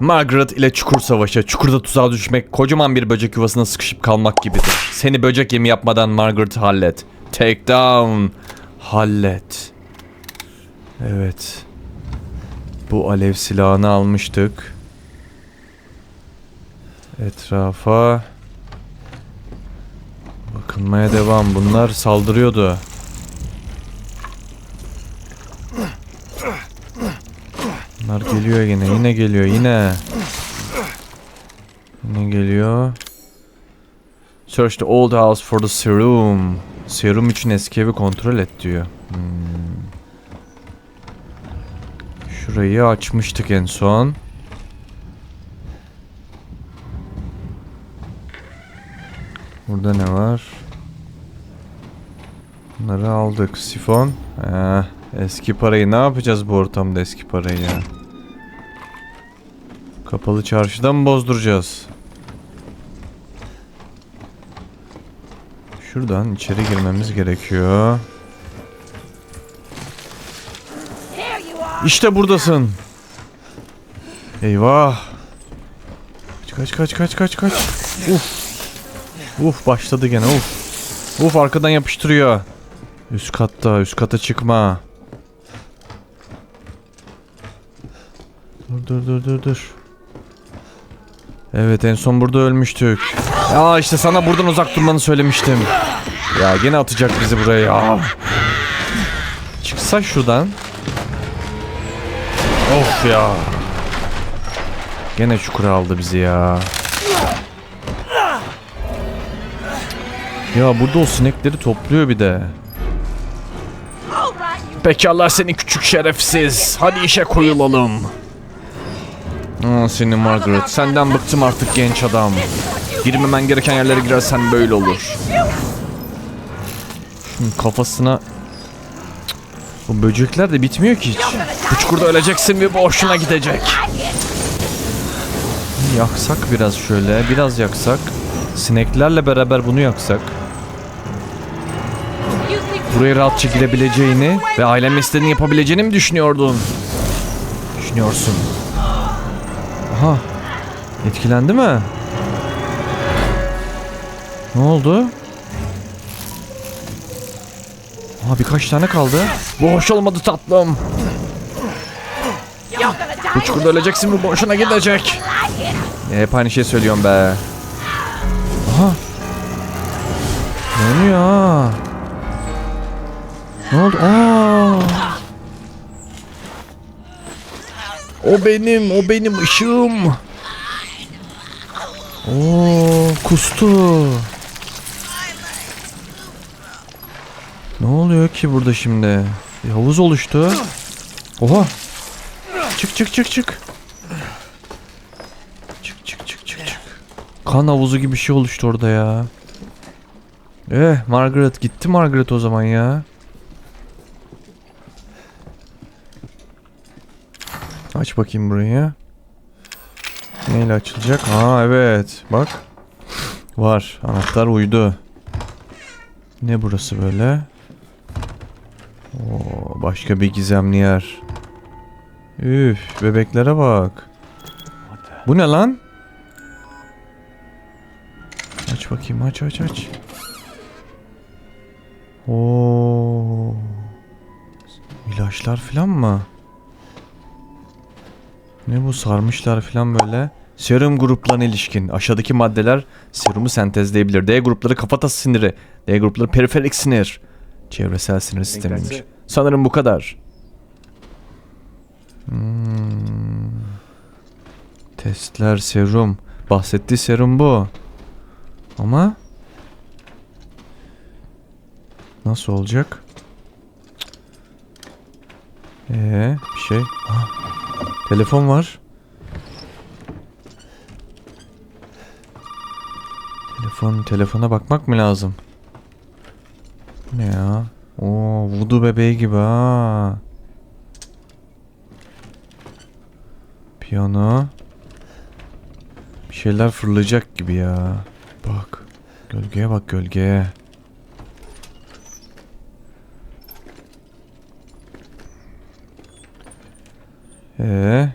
Margaret ile çukur savaşı, çukurda tuzağa düşmek, kocaman bir böcek yuvasına sıkışıp kalmak gibidir. Seni böcek yemi yapmadan Margaret hallet. Take down. Hallet. Evet. Bu alev silahını almıştık. Etrafa bakılmaya devam. Bunlar saldırıyordu. Bunlar geliyor yine. Yine geliyor. Yine. Yine geliyor. Search the old house for the serum. Serum için eski evi kontrol et diyor. Hmm. Şurayı açmıştık en son. Burada ne var? Bunları aldık. Sifon. Eh, eski parayı ne yapacağız bu ortamda eski parayı ya? Kapalı çarşıdan mı bozduracağız? Şuradan içeri girmemiz gerekiyor. İşte buradasın. Eyvah. Kaç kaç kaç kaç kaç kaç. Uf. Uf başladı gene uf. Uf arkadan yapıştırıyor. Üst katta üst kata çıkma. Dur dur dur dur dur. Evet en son burada ölmüştük. Ya işte sana buradan uzak durmanı söylemiştim. Ya gene atacak bizi buraya ya. Çıksa şuradan. Of ya. Gene çukura aldı bizi ya. Ya burada o sinekleri topluyor bir de. Pekala seni küçük şerefsiz. Hadi işe koyulalım. Aa, seni Margaret. Senden bıktım artık genç adam. Girmemen gereken yerlere girersen böyle olur. Şunun kafasına... Bu böcekler de bitmiyor ki hiç. Bu çukurda öleceksin ve bu hoşuna gidecek. Yaksak biraz şöyle. Biraz yaksak. Sineklerle beraber bunu yaksak. Buraya rahatça girebileceğini ve ailen istediğini yapabileceğini mi düşünüyordun? Düşünüyorsun. Aha. Etkilendi mi? Ne oldu? Aha birkaç tane kaldı. Bu hoş olmadı tatlım. Bu çukurda öleceksin bu boşuna gidecek. Hep aynı şey söylüyorum be. Aha. Ne oluyor? Ne oldu? Aa. O benim, o benim ışığım. Oo, kustu. Ne oluyor ki burada şimdi? Bir havuz oluştu. Oha. Çık çık çık çık. Çık çık çık çık çık. Kan havuzu gibi bir şey oluştu orada ya. Eh Margaret gitti Margaret o zaman ya. Aç bakayım burayı. Neyle açılacak? Ha evet. Bak. Var. Anahtar uydu. Ne burası böyle? Oo, başka bir gizemli yer. Üf, bebeklere bak. Bu ne lan? Aç bakayım, aç aç aç. Oo. İlaçlar falan mı? Ne bu sarmışlar falan böyle. Serum gruplarına ilişkin aşağıdaki maddeler serumu sentezleyebilir. D grupları kafatası siniri. D grupları periferik sinir. Çevresel sinir sistemiymiş. Sanırım bu kadar. Hmm. Testler serum. Bahsettiği serum bu. Ama nasıl olacak? Ee, bir şey. Ha. Telefon var. Telefon, telefona bakmak mı lazım? Ne ya? Oo, vudu bebeği gibi ha. Piyano. Bir şeyler fırlayacak gibi ya. Bak. Gölgeye bak gölgeye. Ee,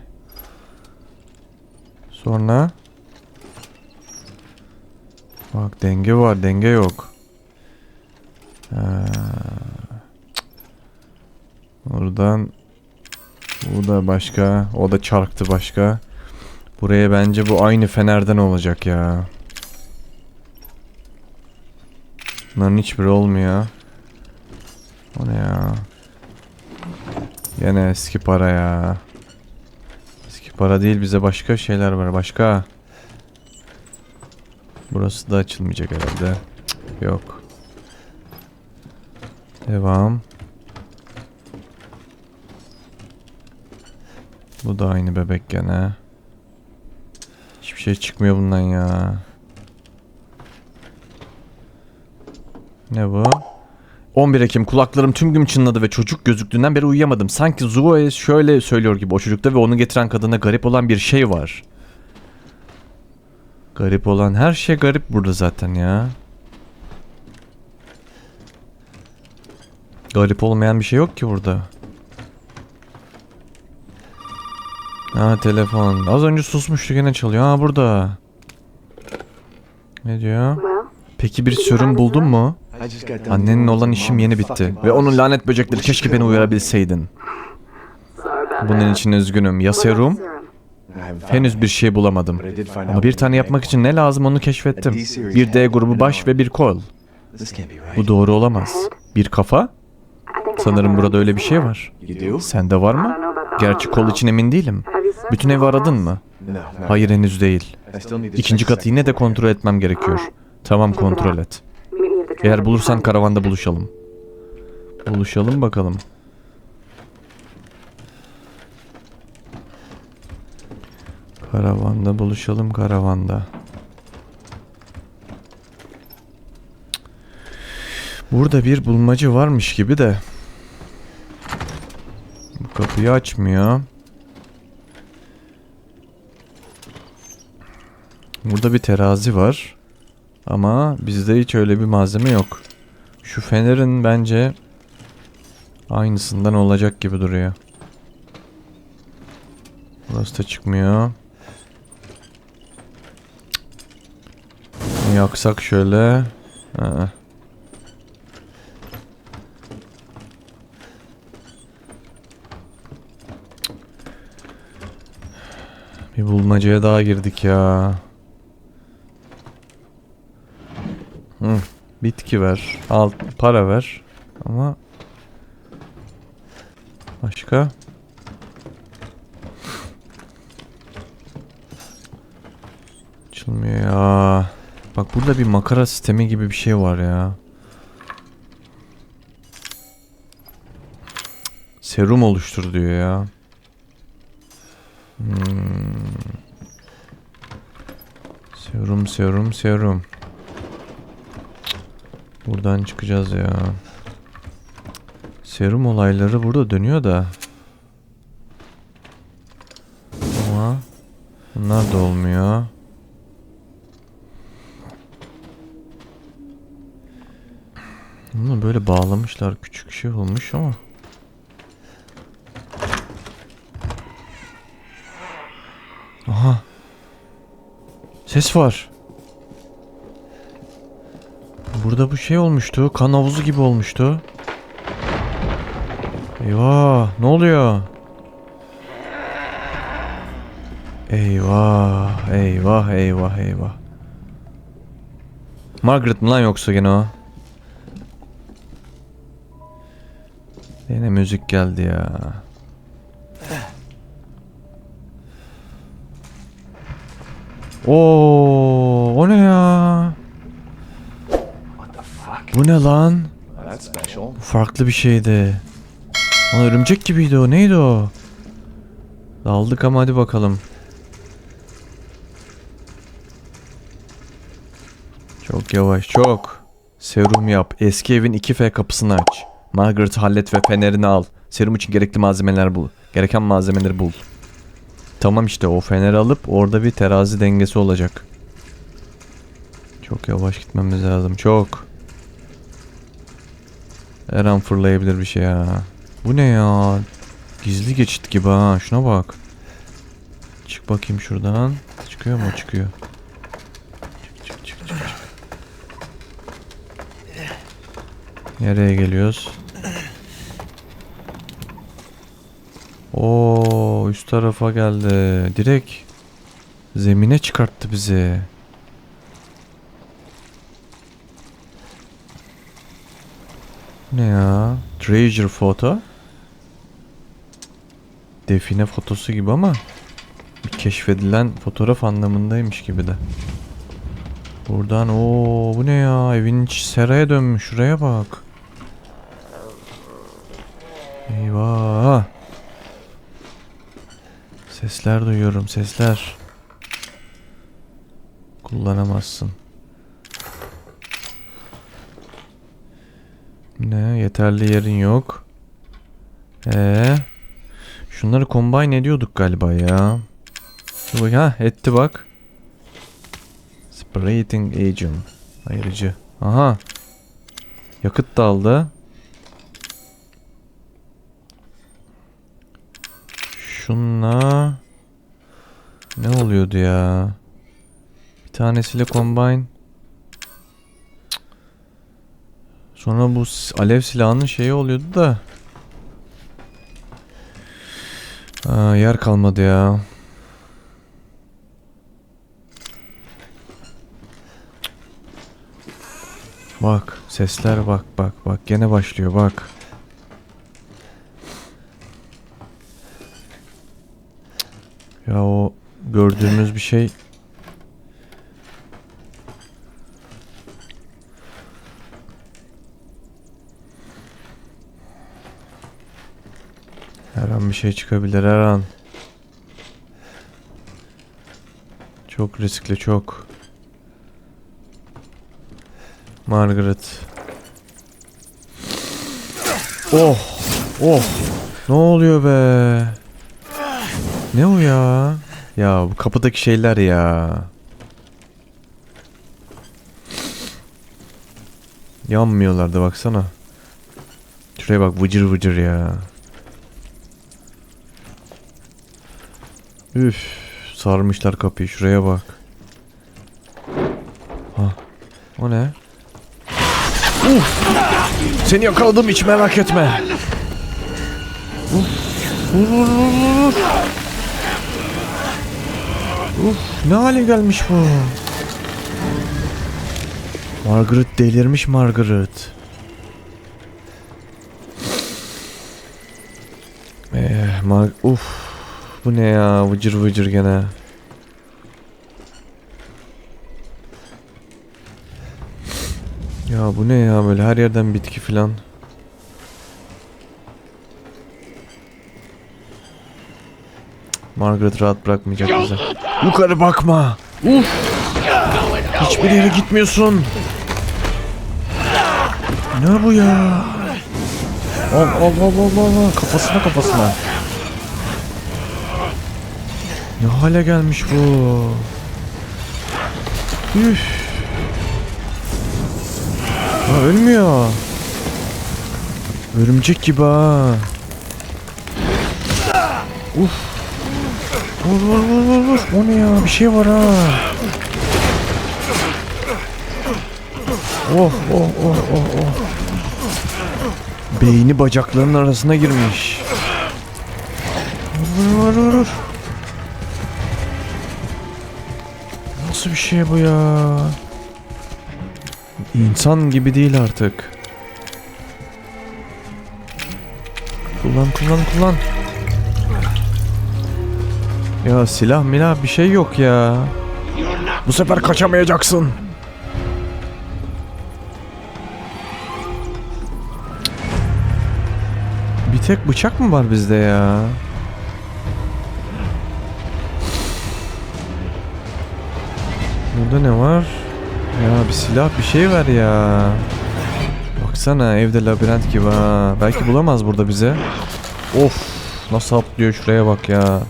Sonra Bak denge var, denge yok. Ha. Oradan bu da başka, o da çarktı başka. Buraya bence bu aynı fenerden olacak ya. Bunların hiçbiri olmuyor. O ne ya? Gene eski para ya. Para değil bize başka şeyler var. Başka. Burası da açılmayacak herhalde. Cık, Yok. Devam. Bu da aynı bebek gene. Hiçbir şey çıkmıyor bundan ya. Ne bu? 11 Ekim kulaklarım tüm gün çınladı ve çocuk gözüktüğünden beri uyuyamadım. Sanki Zoe şöyle söylüyor gibi o çocukta ve onu getiren kadına garip olan bir şey var. Garip olan her şey garip burada zaten ya. Garip olmayan bir şey yok ki burada. Ha telefon. Az önce susmuştu gene çalıyor. Ha burada. Ne diyor? Peki bir sürüm buldun mu? Annenin olan işim yeni bitti. Ve onun lanet böcekleri keşke beni uyarabilseydin. Bunun için üzgünüm. Ya serum? Henüz bir şey bulamadım. Ama bir tane yapmak için ne lazım onu keşfettim. Bir D grubu baş ve bir kol. Bu doğru olamaz. Bir kafa? Sanırım burada öyle bir şey var. Sende var mı? Gerçi kol için emin değilim. Bütün evi aradın mı? Hayır henüz değil. İkinci katı yine de kontrol etmem gerekiyor. Tamam kontrol et. Eğer bulursan karavanda buluşalım. Buluşalım bakalım. Karavanda buluşalım karavanda. Burada bir bulmacı varmış gibi de. Bu kapıyı açmıyor. Burada bir terazi var. Ama bizde hiç öyle bir malzeme yok. Şu fenerin bence aynısından olacak gibi duruyor. Burası da çıkmıyor. Yaksak şöyle. Aa. Bir bulmacaya daha girdik ya. Hı, bitki ver. Al para ver. Ama başka? Açılmıyor ya. Bak burada bir makara sistemi gibi bir şey var ya. Serum oluştur diyor ya. Hmm. Serum serum serum. Buradan çıkacağız ya. Serum olayları burada dönüyor da. Ama bunlar da olmuyor. Bunu böyle bağlamışlar küçük şey olmuş ama. Aha. Ses var. Burada bu şey olmuştu. Kan havuzu gibi olmuştu. Eyvah. Ne oluyor? Eyvah. Eyvah. Eyvah. Eyvah. Margaret mı lan yoksa gene o? Yine müzik geldi ya. Oo, o ne ya? Bu ne lan? Special. Farklı bir şeydi. Lan örümcek gibiydi o. Neydi o? Daldık ama hadi bakalım. Çok yavaş, çok. Serum yap. Eski evin 2F kapısını aç. Margaret hallet ve fenerini al. Serum için gerekli malzemeler bul. Gereken malzemeleri bul. Tamam işte o feneri alıp orada bir terazi dengesi olacak. Çok yavaş gitmemiz lazım. Çok. Her an fırlayabilir bir şey ya. Bu ne ya? Gizli geçit gibi ha. Şuna bak. Çık bakayım şuradan. Çıkıyor mu? Çıkıyor. Çık, çık, çık, çık. Nereye geliyoruz? Oo, üst tarafa geldi. Direkt zemine çıkarttı bizi. Ne ya? Treasure foto. Define fotosu gibi ama bir keşfedilen fotoğraf anlamındaymış gibi de. Buradan o bu ne ya? Evin içi seraya dönmüş. Şuraya bak. Eyvah. Sesler duyuyorum, sesler. Kullanamazsın. Ne? Yeterli yerin yok. Ee, şunları combine ediyorduk galiba ya. Dur bak ha etti bak. Separating agent. Ayırıcı. Aha. Yakıt da aldı. Şunla ne oluyordu ya? Bir tanesiyle combine. Sonra bu alev silahının şeyi oluyordu da. Aa, yer kalmadı ya. Bak sesler bak bak bak gene başlıyor bak. Ya o gördüğümüz bir şey Her an bir şey çıkabilir her an. Çok riskli çok. Margaret. Oh. Oh. Ne oluyor be? Ne o ya? Ya bu kapıdaki şeyler ya. Yanmıyorlardı baksana. Şuraya bak vıcır vıcır ya. Üf, sarmışlar kapıyı şuraya bak. Ha. O ne? Uf! Seni yakaladım hiç merak etme. Uf! Uf, ne hale gelmiş bu? Margaret delirmiş Margaret. Eh, Mar uf. Bu ne ya? Vıcır vıcır gene. Ya bu ne ya böyle her yerden bitki filan. Margaret rahat bırakmayacak bizi. Yukarı bakma. Uf. Hiçbir yere gitmiyorsun. Ne bu ya? Al al al al al kafasına kafasına. Ne hale gelmiş bu? Üf. Ha ölmüyor. Örümcek gibi ha. Uf. Vur vur vur vur vur. O ne ya? Bir şey var ha. Oh oh oh oh oh. Beyni bacaklarının arasına girmiş. Vur vur vur vur. Nasıl bir şey bu ya? İnsan gibi değil artık. Kullan kullan kullan. Ya silah milah bir şey yok ya. Bu sefer kaçamayacaksın. Bir tek bıçak mı var bizde ya? Burada ne var? Ya bir silah bir şey ver ya. Baksana evde labirent gibi ha. Belki bulamaz burada bize. Of nasıl atlıyor şuraya bak ya.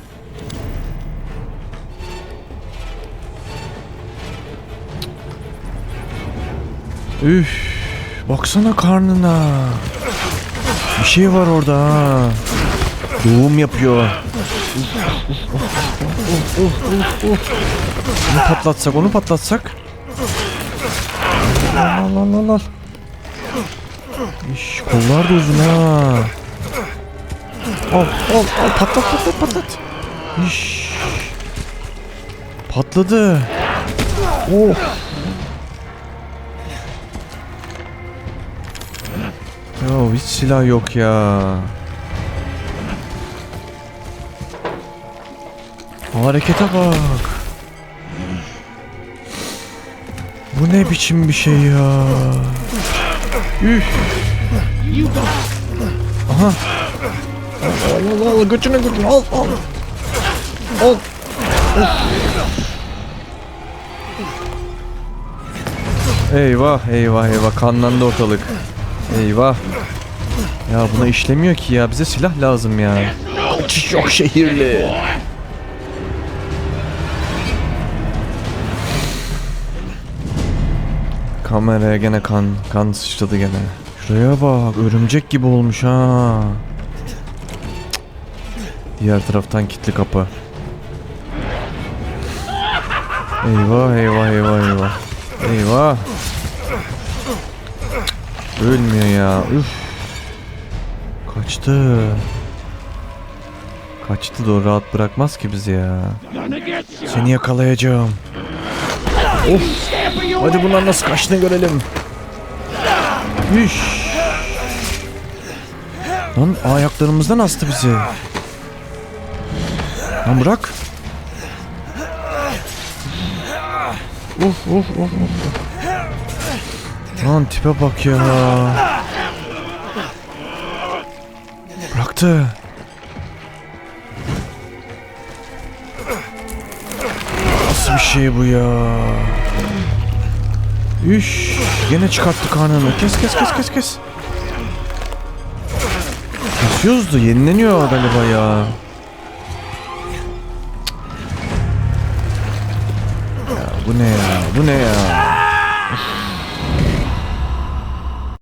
Üf baksana karnına. Bir şey var orada ha. Doğum yapıyor. Uf, uf, uf, uf, uf, uf, uf. Onu patlatsak, onu patlatsak. Al al al al. İş, kollar da uzun ha. Al al al patlat patlat patlat. İş. Patladı. Oh. Ya hiç silah yok ya. Harekete bak. Bu ne biçim bir şey ya? Üf. Aha. Al al al götüne götüne al al. Al. Eyvah eyvah eyvah kanlandı ortalık. Eyvah. Ya buna işlemiyor ki ya bize silah lazım ya. Yok şehirli. Kameraya gene kan, kan sıçradı gene. Şuraya bak, örümcek gibi olmuş ha. Diğer taraftan kilitli kapı. Eyvah eyvah eyvah eyvah. Eyvah. Ölmüyor ya. Üf. Kaçtı. Kaçtı da rahat bırakmaz ki bizi ya. Seni yakalayacağım. Of. Hadi bunlar nasıl kaçtığını görelim. Üş. Lan ayaklarımızdan astı bizi. Lan bırak. Uf uf uf uf. Lan tipe bak ya. Bıraktı. Nasıl bir şey bu ya? Üş, yine çıkarttı karnını. Kes kes kes kes kes. Kesiyoruz da yenileniyor galiba ya. Ya bu ne ya? Bu ne ya?